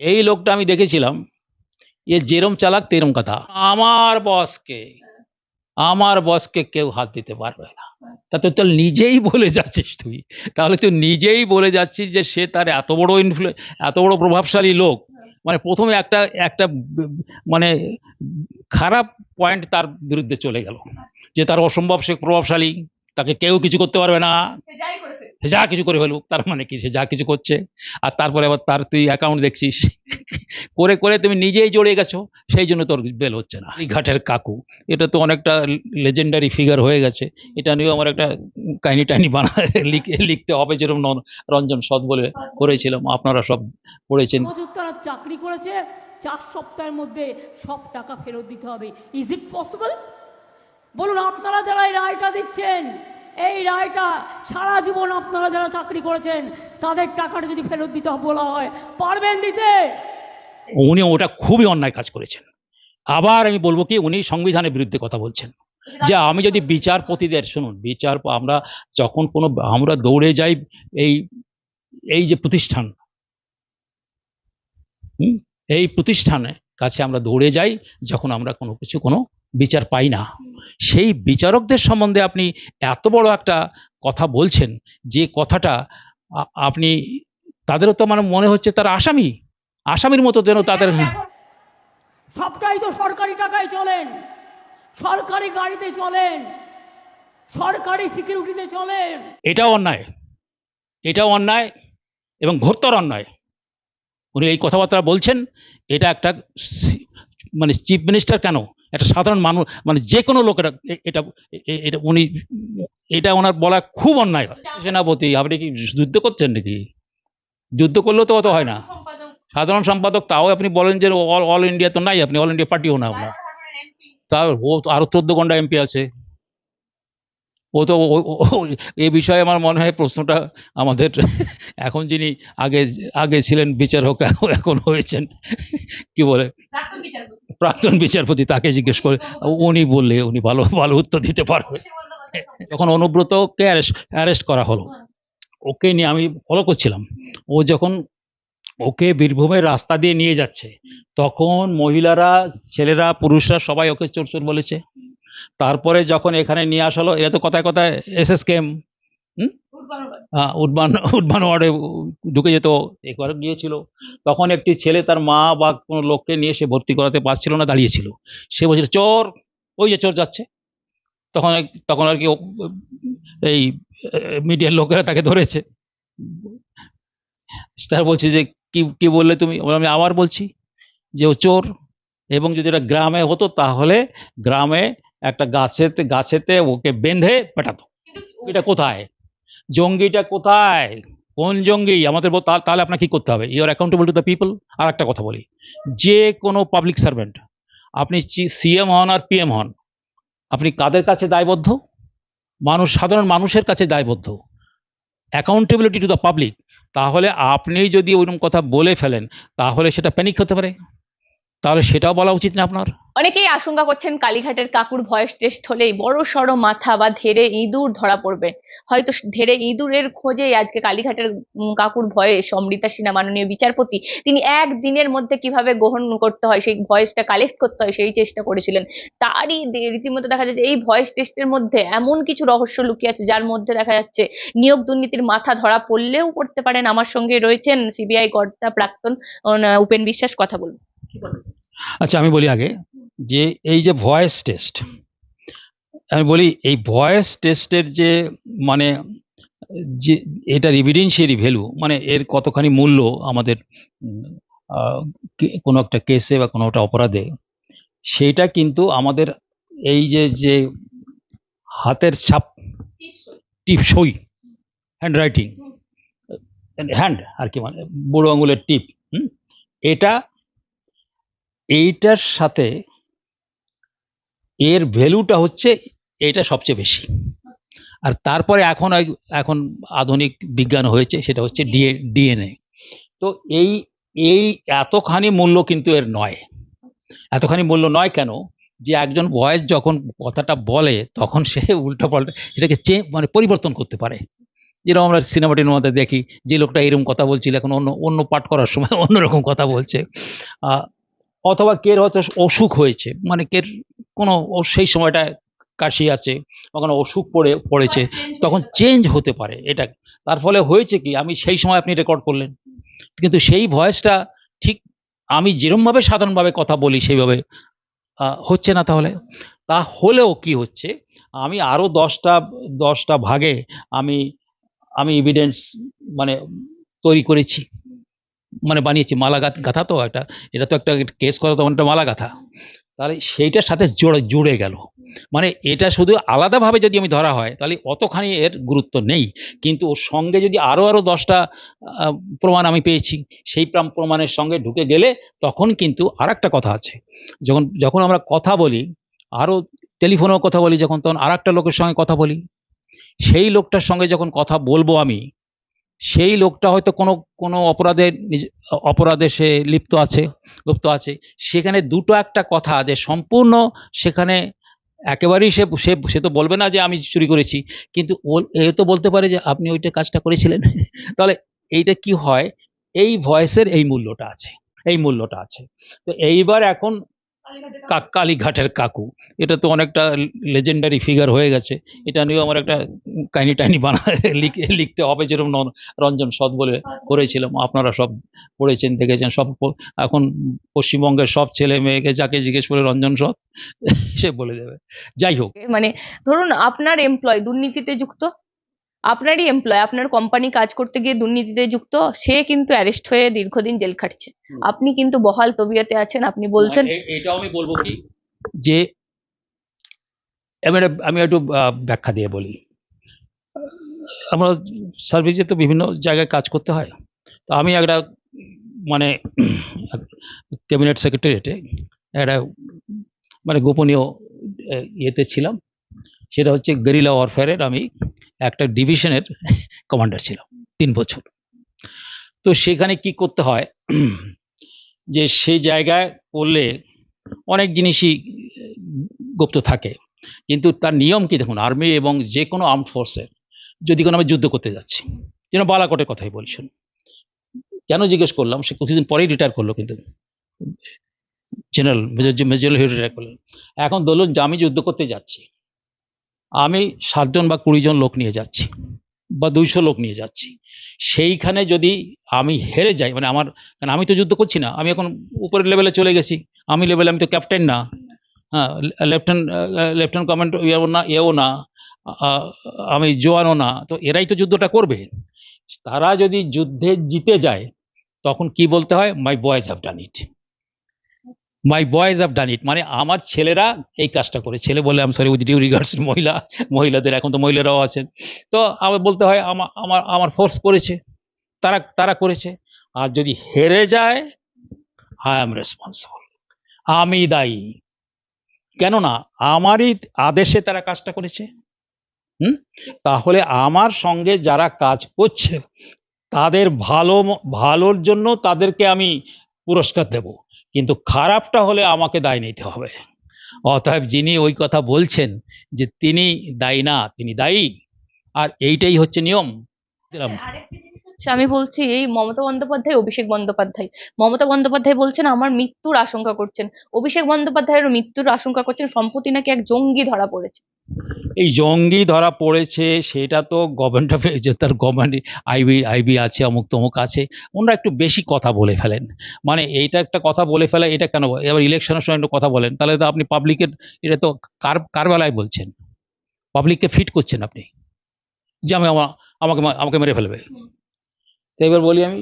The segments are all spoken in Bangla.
এই লোকটা আমি দেখেছিলাম। এ যেরম চালাক তেরম কথা। আমার বসকে আমার বসকে কেউ হাত দিতে পারবে না। তা তো তাহলে নিজেই বলে যাচ্ছিস তুই। তাহলে তুই নিজেই বলে যাচ্ছিস যে সে তার এত বড় ইনফ্লু এত বড় প্রভাবশালী লোক। মানে প্রথমে একটা একটা মানে খারাপ পয়েন্ট তার বিরুদ্ধে চলে গেল। যে তার অসম্ভব সে প্রভাবশালী, তাকে কেউ কিছু করতে পারবে না। সে যা কিছু করে ফেলুক, তার মানে কি? সে যা কিছু করছে। আর তারপরে আবার তার তুই অ্যাকাউন্ট দেখছিস। করে করে তুমি নিজেই জড়িয়ে গেছো, সেই জন্য তোর বেল হচ্ছে না। ঘাটের কাকু। এটা তো অনেকটা লেজেন্ডারি ফিগার হয়ে গেছে। এটা নিয়েও আমার একটা কাহিনি টাইনি বানা, লিখে, লিখতে হবে যেরকম রঞ্জন সৎ বলে করেছিলাম। আপনারা সব পড়েছেন। তারা চাকরি করেছে, চার সপ্তাহের মধ্যে সব টাকা ফেরত দিতে হবে। ইজ ইট পসিবল বলুন, আপনারা যারা এই রায়টা দিচ্ছেন এই রায়টা সারা জীবন আপনারা যারা চাকরি করেছেন, তাদের টাকাটা যদি ফেরত দিতে বলা হয়, পারবেন দিতে? উনি ওটা খুবই অন্যায় কাজ করেছেন। আবার আমি বলব কি, উনি সংবিধানের বিরুদ্ধে কথা বলছেন। যে আমি যদি বিচারপতিদের, শুনুন, বিচার, আমরা যখন কোনো, আমরা দৌড়ে যাই এই এই যে প্রতিষ্ঠান এই প্রতিষ্ঠানে কাছে আমরা দৌড়ে যাই, যখন আমরা কোনো কিছু, কোনো বিচার পাই না। সেই বিচারকদের সম্বন্ধে আপনি এত বড় একটা কথা বলছেন যে কথাটা আপনি তাদেরও তো মানে মনে হচ্ছে তারা আসামি। আসামির মতো যেন তাদের সবটাই তো সরকারি টাকায় চলেন। সরকারি গাড়িতে চলেন। সরকারি সিকিউরিটিতে চলেন। এটাও অন্যায়। এটাও অন্যায় এবং ঘোরতর অন্যায়। উনি এই কথাবার্তা বলছেন এটা একটা মানে চিফ মিনিস্টার কেন? একটা সাধারণ মানুষ মানে যে কোনো লোকেরা এ- এটা এটা উনি, এটা ওনার বলা খুব অন্যায় হয়। সেনাপতি, আপনি কি যুদ্ধ করছেন নাকি? যুদ্ধ করলেও তো অত হয় না। সাধারণ সম্পাদক তাও আপনি বলেন যে অল ইন্ডিয়া তো নাই, আপনি অল ইন্ডিয়া পার্টিও না আপনার তাও ও আরও আরও চোদ্দ ঘণ্টা এমপি আছে। ও তো ও- বিষয়ে আমার মনে হয় প্রশ্নটা আমাদের এখন যিনি আগে আগে ছিলেন বিচারক এখন এখন হয়েছেন কি বলে? প্রাক্তন বিচারপতি। তাকে জিজ্ঞেস করে উনি বললে উনি ভালো ভালো উত্তর দিতে পারবে। যখন অনুব্রতকে অ্যারেস্ট করা হলো ওকে নিয়ে আমি ফলো করছিলাম। ও যখন ওকে বীরভূমের রাস্তা দিয়ে নিয়ে যাচ্ছে তখন মহিলারা ছেলেরা পুরুষরা সবাই ওকে চোর চোর বলেছে। তারপরে যখন এখানে নিয়ে আসলো এরা তো কথায় কথায় S S K M Woodburn Woodburn ওয়ার্ডে ঢুকে যেত, একবার গিয়েছিল। তখন একটি ছেলে তার মা বা কোনো লোককে নিয়ে সে ভর্তি করাতে পারছিল না, দাঁড়িয়েছিল। সে বলছিল, চোর, ওই যে চোর যাচ্ছে। তখন তখন আর কি এই মিডিয়ার লোকেরা তাকে ধরেছে। তার বলছে যে, কি কি বললে তুমি? আমি আবার বলছি যে, ও চোর, এবং যদি এটা গ্রামে হতো তাহলে গ্রামে একটা গাছেতে গাছেতে ওকে বেঁধে পেটাতো। এটা কোথায়? জঙ্গিটা কোথায়? কোন জঙ্গি? আমাদের তাহলে আপনার কি করতে হবে? Your accountable to the people আর একটা কথা বলি। যে কোনো পাবলিক সার্ভেন্ট আপনি সিএম হন আর পিএম হন আপনি কাদের কাছে দায়বদ্ধ? মানুষ সাধারণ মানুষের কাছে দায়বদ্ধ। অ্যাকাউন্টেবিলিটি টু দ্য পাবলিক তাহলে আপনি যদি ওইরকম কথা বলে ফেলেন তাহলে সেটা প্যানিক হতে পারে। তাহলে সেটাও বলা উচিত না আপনার? অনেকেই আশঙ্কা করছেন কালীঘাটের কাকুর ভয়েস টেস্ট হলেই বড় সড়ো মাথা বা ধেরে ইঁদুর ধরা পড়বে। হয়তো ধেরে ইঁদুরের খোঁজে আজকে কালীঘাটের কাকুর ভয়েস অমৃতা সিনহা মাননীয় বিচারপতি তিনি একদিনের মধ্যে কীভাবে গ্রহণ করতে হয় সেই ভয়েসটা কালেক্ট করতে হয় সেই চেষ্টা করেছিলেন। তারই রীতিমতো দেখা যাচ্ছে এই ভয়েস টেস্টের মধ্যে এমন কিছু রহস্য লুকিয়ে আছে যার মধ্যে দেখা যাচ্ছে নিয়োগ দুর্নীতির মাথা ধরা পড়লেও পড়তে পারেন। আমার সঙ্গে রয়েছেন সিবিআই কর্তা প্রাক্তন উপেন বিশ্বাস। কথা বলুন। কি বলবেন? আচ্ছা আমি বলি আগে যে এই যে ভয়েস টেস্ট আমি বলি এই ভয়েস টেস্টের যে মানে যে এটার এভিডেন্সিয়ারি ভ্যালু মানে এর কতখানি মূল্য আমাদের কোনো একটা কেসে বা কোনো একটা অপরাধে সেইটা কিন্তু আমাদের এই যে যে হাতের ছাপ, টিপ সই হ্যান্ড রাইটিং হ্যান্ড আর কি মানে বুড়ো আঙুলের টিপ এটা এইটার সাথে এর ভ্যালুটা হচ্ছে এটা সবচেয়ে বেশি। আর তারপরে এখন এখন আধুনিক বিজ্ঞান হয়েছে, সেটা হচ্ছে ডিএ ডিএনএ। তো এই এই এতখানি মূল্য কিন্তু এর নয়। এতখানি মূল্য নয় কেন? যে একজন ভয়েস যখন কথাটা বলে, তখন সে উল্টো পাল্টা এটাকে চে মানে পরিবর্তন করতে পারে। যেরকম আমরা সিনেমাটির মধ্যে দেখি, যে লোকটা এরকম কথা বলছিল, এখন অন্য অন্য পাঠ করার সময় অন্যরকম কথা বলছে। অথবা কের হয়তো অসুখ হয়েছে মানে কের কোনো সেই সময়টা কাশি আছে ওখানে অসুখ পড়ে, পড়েছে, তখন চেঞ্জ হতে পারে এটা। তার ফলে হয়েছে কি, আমি সেই সময় আপনি রেকর্ড করলেন। কিন্তু সেই ভয়েসটা ঠিক আমি যেরমভাবে সাধারণভাবে কথা বলি সেইভাবে হচ্ছে না তাহলে? তা হলেও কি হচ্ছে, আমি আরও দশটা দশটা ভাগে আমি আমি এভিডেন্স মানে তৈরি করেছি। মানে বানিয়েছি, মালা গাথ- তো একটা, এটা তো একটা কেস করা তো একটা মালা গাথা। তাহলে সেইটার সাথে জুড়ে জুড়ে গেল। মানে এটা শুধু আলাদাভাবে যদি আমি ধরা হয়, তাহলে অতখানি এর গুরুত্ব নেই। কিন্তু ওর সঙ্গে যদি আরও আরও দশটা প্রমাণ আমি পেয়েছি, সেই প্রাম- প্রমাণের সঙ্গে ঢুকে গেলে তখন কিন্তু আর কথা আছে। যখন যখন আমরা কথা বলি আরও টেলিফোনেও কথা বলি, যখন তখন আর একটা লোকের সঙ্গে কথা বলি। সেই লোকটার সঙ্গে যখন কথা বলব আমি সেই লোকটা হয়তো কোনো কোনো অপরাধে অপরাধে সে লিপ্ত আছে লিপ্ত আছে। সেখানে দুটো একটা কথা যে সম্পূর্ণ সেখানে একেবারেই সে সে সে তো বলবে না যে আমি চুরি করেছি, কিন্তু ও- এ তো বলতে পারে যে আপনি ওইটা কাজটা করেছিলেন। তাহলে এইটা কি হয়? এই ভয়েসের এই মূল্যটা আছে, এই মূল্যটা আছে। তো এইবার এখন কালীঘাটের কাকু। এটা তো অনেকটা লেজেন্ডারি ফিগার হয়ে গেছে। এটা নিয়েও আমার একটা কাহিনি টাইনি বানা লিখে লিখতে হবে, যেরকম রঞ্জন সৎ বলে করেছিলাম। আপনারা সব পড়েছেন, দেখেছেন, সব এখন পশ্চিমবঙ্গের সব ছেলে মেয়েকে যাকে জিজ্ঞেস করে রঞ্জন সৎ, সে বলে দেবে। যাই হোক। মানে ধরুন আপনার এমপ্লয় দুর্নীতিতে যুক্ত আপনারই এমপ্লয় আপনার কোম্পানি কাজ করতে গিয়ে দুর্নীতিতে যুক্ত সে কিন্তু অ্যারেস্ট হয়ে দীর্ঘদিন জেল খাটছে। আপনি কিন্তু বহাল তবিয়তে আছেন আপনি বলছেন এটাও আমি বলব কি? যে আমি একটা- আমি একটু ব্যাখ্যা দিয়ে বলি। আমরা সার্ভিসে তো বিভিন্ন জায়গায় কাজ করতে হয়। তো আমি একটা মানে ক্যাবিনেট সেক্রেটারিয়েটে একটা মানে গোপনীয় ইয়েতে ছিলাম। সেটা হচ্ছে গেরিলা ওয়ারফেয়ারের আমি একটা ডিভিশনের কমান্ডার ছিলাম, তিন বছর। তো সেখানে কি করতে হয়, যে সেই জায়গায় করলে অনেক জিনিসই গুপ্ত থাকে। কিন্তু তার নিয়ম কি দেখুন আর্মি এবং যে কোনো আর্ম ফোর্সের যদি কোনো আমি যুদ্ধ করতে যাচ্ছি, যেন বালাকোটের কথাই বলছেন কেন জিজ্ঞেস করলাম, সে কিছুদিন পরেই রিটায়ার করল কিন্তু। জেনারেল মেজর মেজর রিটায়ার করলেন। এখন ধরুন যে আমি যুদ্ধ করতে যাচ্ছি আমি সাতজন বা কুড়ি জন লোক নিয়ে যাচ্ছি বা দুইশো লোক নিয়ে যাচ্ছি। সেইখানে যদি আমি হেরে যাই মানে আমার, কারণ আমি তো যুদ্ধ করছি না, আমি এখন উপরের লেভেলে চলে গেছি, আমি লেভেলে আমি তো ক্যাপ্টেন না। হ্যাঁ লেফটেন্যান্ট লেফটেন্যান্ট কমান্ড ইয়েও না এও না আমি জোয়ানও না, তো এরাই তো যুদ্ধটা করবে। তারা যদি যুদ্ধে জিতে যায়, তখন কি বলতে হয়? My boys have done it my boys have done it মানে আমার ছেলেরা এই কাজটা করে। ছেলে বলে আমি সরি উইথ ডিউ রিগার্ডস মহিলা, মহিলাদের, এখন তো মহিলারাও আছেন। তো আমার বলতে হয় আমার আমার আমার ফোর্স করেছে। তারা তারা করেছে। আর যদি হেরে যায় আই এম রেসপন্সিবল আমি দায়ী। কেননা, আমারই আদেশে তারা কাজটা করেছে। হুম? তাহলে আমার সঙ্গে যারা কাজ করছে, তাদের ভালো, ভালোর জন্য তাদেরকে আমি পুরস্কার দেব। কিন্তু খারাপটা হলে আমাকে দায় নিতে হবে অতএব যিনি ওই কথা বলছেন যে তিনি দায়ী না, তিনি দায়ী আর এইটাই হচ্ছে নিয়ম দিলাম। আচ্ছা, আমি বলছি এই মমতা বন্দ্যোপাধ্যায় অভিষেক বন্দ্যোপাধ্যায়। মমতা বন্দ্যোপাধ্যায় বলছেন আমার মৃত্যুর আশঙ্কা করছেন। অভিষেক বন্দ্যোপাধ্যায়ের মৃত্যুর আশঙ্কা করছেন সম্প্রতি নাকি এক জঙ্গি ধরা পড়েছে। এই জঙ্গি ধরা পড়েছে সেটা তো গভর্নমেন্ট অফ যে তার গভর্নমেন্ট আইবি আইবি আছে অমুক তমুক আছে। ওনারা একটু বেশি কথা বলে ফেলেন। মানে এইটা একটা কথা বলে ফেলে এটা কেন? এবার ইলেকশনের সময় একটু কথা বলেন। তাহলে তো আপনি পাবলিকের এটা তো কার কার বেলায় বলছেন? পাবলিককে ফিট করছেন আপনি? যে আমি আমা- আমাকে আমাকে মেরে ফেলবে। তো এবার বলি আমি,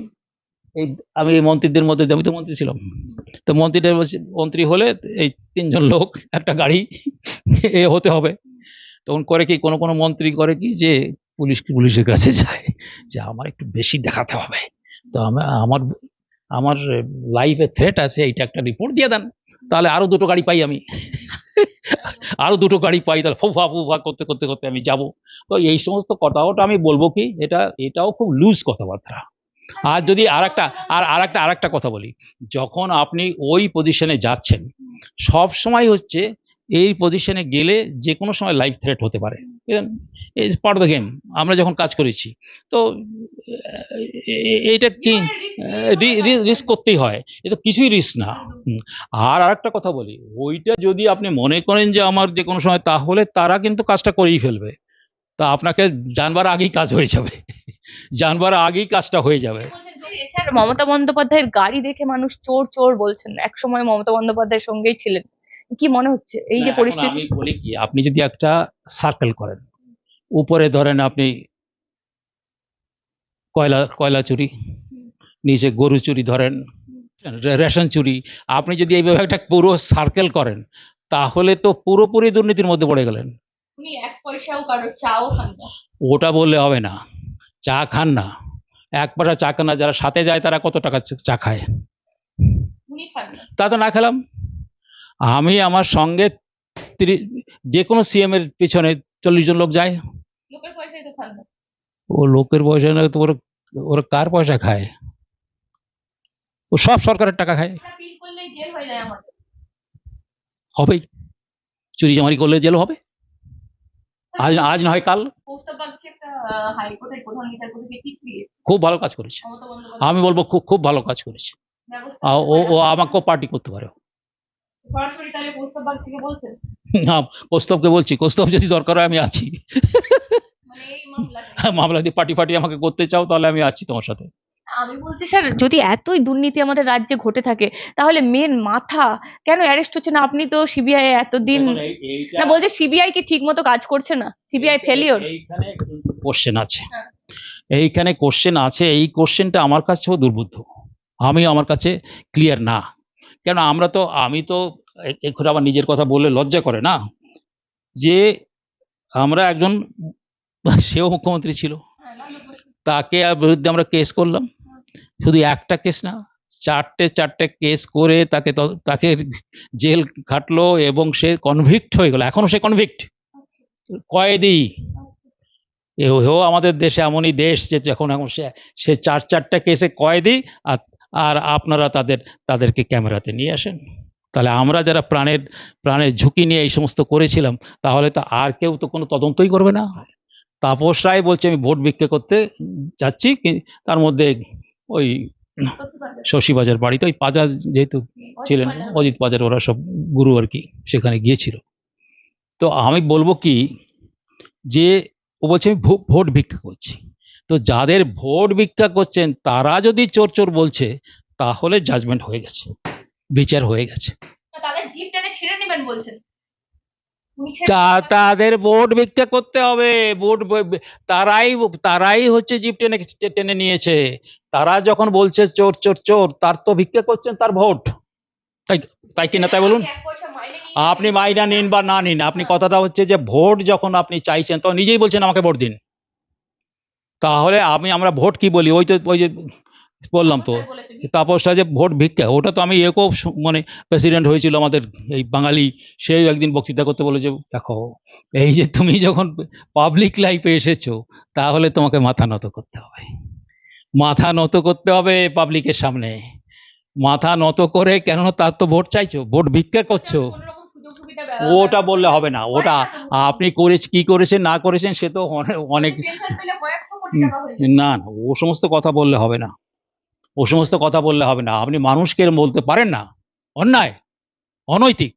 এই আমি এই মন্ত্রীদের মধ্যে, আমি তো মন্ত্রী ছিলাম। তো মন্ত্রীদের মন্ত্রী হলে এই তিনজন লোক, একটা গাড়ি, এ হতে হবে। তখন করে কি, কোনো কোনো মন্ত্রী করে কি যে, পুলিশ পুলিশের কাছে যায়? যে আমার একটু বেশি দেখাতে হবে। তো আমার আমার লাইফে থ্রেট আছে, এইটা একটা রিপোর্ট দিয়ে দেন। তাহলে আরও দুটো গাড়ি পাই আমি। আরও দুটো গাড়ি পাই, তাহলে ফুফা ফুফা করতে করতে করতে আমি যাব। তো এই সমস্ত কথাটা আমি বলব কি, এটা, এটাও খুব লুজ কথাবার্তা। আর যদি আর একটা আর আর একটা আর একটা কথা বলি, যখন আপনি ওই পজিশনে যাচ্ছেন সব সময় হচ্ছে এই পজিশনে গেলে যে কোনো সময় লাইফ থ্রেট হতে পারে। ইজ পার্ট দ্য গেম আমরা যখন কাজ করেছি তো এইটা কি? রিস্ক করতেই হয়। এটা কিছুই রিস্ক না। আর আরেকটা কথা বলি ওইটা যদি আপনি মনে করেন যে আমার যে কোনো সময় তাহলে তারা কিন্তু কাজটা করেই ফেলবে। তা আপনাকে জানবার আগেই কাজ হয়ে যাবে। জানবার আগেই কাজটা হয়ে যাবে। মমতা বন্দ্যোপাধ্যায়ের গাড়ি দেখে মানুষ চোর চোর বলছেন। এক সময় মমতা বন্দ্যোপাধ্যায়ের সঙ্গেই ছিলেন। কি মনে হচ্ছে? এই যে পরিস্থিতি আমি বলি কি আপনি যদি একটা সার্কেল করেন উপরে ধরেন আপনি কয়লা কয়লা চুরি নিচে গরু চুরি ধরেন রেশন চুরি আপনি যদি এইভাবে একটা পুরো সার্কেল করেন তাহলে তো পুরোপুরি দুর্নীতির মধ্যে পড়ে গেলেন। ওটা বললে হবে না। চা খান না। এক পয়সা চা খান না যারা সাথে যায় তারা কত টাকা চা- খায়? তা তো না খেলাম। আমি আমার সঙ্গে যে কোনো সিএম এর পিছনে চল্লিশ জন লোক যায়। ও লোকের পয়সা না তো ওরা ওরা কার পয়সা খায়? ও সব সরকারের টাকা খায়। হবেই। চুরি জামারি করলে জেল হবে। আজ আজ না হয় কাল। খুব ভালো কাজ করেছে। আমি বলব খুব খুব ভালো কাজ করেছে। ও। আমাকেও পার্টি করতে পারে। সরাসরি তাহলে কৌস্তবাগ থেকে বলছেন? না কৌস্তবকে বলছি। কৌস্তব যদি দরকার হয় আমি আছি। মানে মামলাটা। মামলা দিয়ে পার্টি ফাটি আমাকে করতে চাও তাহলে আমি আছি তোমার সাথে। আমি বলছি স্যার যদি এতই দুর্নীতি আমাদের রাজ্যে ঘটে থাকে তাহলে মেন মাথা কেন অ্যারেস্ট হচ্ছে না? আপনি তো সিবিআই এতদিন না বলছে সিবিআই কি ঠিক মতো কাজ করছে না? সিবিআই ফেলিওর কোশ্চেন আছে। হ্যাঁ। এইখানে কোশ্চেন আছে। এই কোশ্চেনটা আমার কাছেও দুর্বুদ্ধ আমি আমার কাছে ক্লিয়ার না। কেন আমরা তো, আমি তো এখন আবার নিজের কথা বললে লজ্জা করে না? যে আমরা একজন সেও মুখ্যমন্ত্রী ছিল। তাকে বিরুদ্ধে আমরা কেস করলাম। শুধু একটা কেস না, চারটে চারটে কেস করে তাকে তাকে জেল খাটলো এবং সে কনভিক্ট হয়ে গেল। এখনও সে কনভিক্ট কয়েদি। এও আমাদের দেশে এমনই দেশ যে যখন এখন সে সে চার, চারটা কেসে কয়েদি আর আর আপনারা তাদের, তাদেরকে ক্যামেরাতে নিয়ে আসেন। তাহলে আমরা যারা প্রাণের প্রাণের ঝুঁকি নিয়ে এই সমস্ত করেছিলাম, তাহলে তো আর কেউ তো কোনো তদন্তই করবে না। তাপস রায় বলছে, আমি ভোট ভিক্ষা করতে যাচ্ছি তার মধ্যে ওই শশীবাজার বাড়িতে ওই পাজা যেহেতু ছিলেন, অজিত বাজার ওরা সব গুরু আর কি, সেখানে গিয়েছিল। তো আমি বলব কি, যে ও বলছে, আমি ভোট ভিক্ষা করছি। তো যাদের ভোট ভিক্ষা করছেন তারা যদি চোর চোর বলছে তাহলে জাজমেন্ট হয়ে গেছে বিচার হয়ে গেছে। তাদের ভোট ভিক্ষা করতে হবে। ভোট তারাই তারাই হচ্ছে জিপ টেনে টেনে নিয়েছে। তারা যখন বলছে চোর চোর চোর তার তো ভিক্ষা করছেন তার ভোট। তাই তাই কিনা তাই বলুন? আপনি মাইনা নিন বা না নিন আপনি কথাটা হচ্ছে যে ভোট যখন আপনি চাইছেন তো নিজেই বলছেন আমাকে ভোট দিন। তাহলে আমি আমরা ভোট কি বলি? ওই তো ওই যে বললাম তো। তাপসটা যে ভোট ভিক্ষা ওটা তো আমি একেও মানে প্রেসিডেন্ট হয়েছিল আমাদের এই বাঙালি সেই একদিন বক্তৃতা করতে বলে যে দেখো এই যে তুমি যখন পাবলিক লাইফে এসেছ তাহলে তোমাকে মাথা নত করতে হবে। মাথা নত করতে হবে পাবলিকের সামনে। মাথা নত করে কেননা তার তো ভোট চাইছো ভোট ভিক্ষা করছ। ওটা বললে হবে না ওটা আপনি করে কি করেছেন না করেছেন সে তো অনেক। না না ও সমস্ত কথা বললে হবে না। ও সমস্ত কথা বললে হবে না। আপনি মানুষকে বলতে পারেন না। অন্যায় অনৈতিক।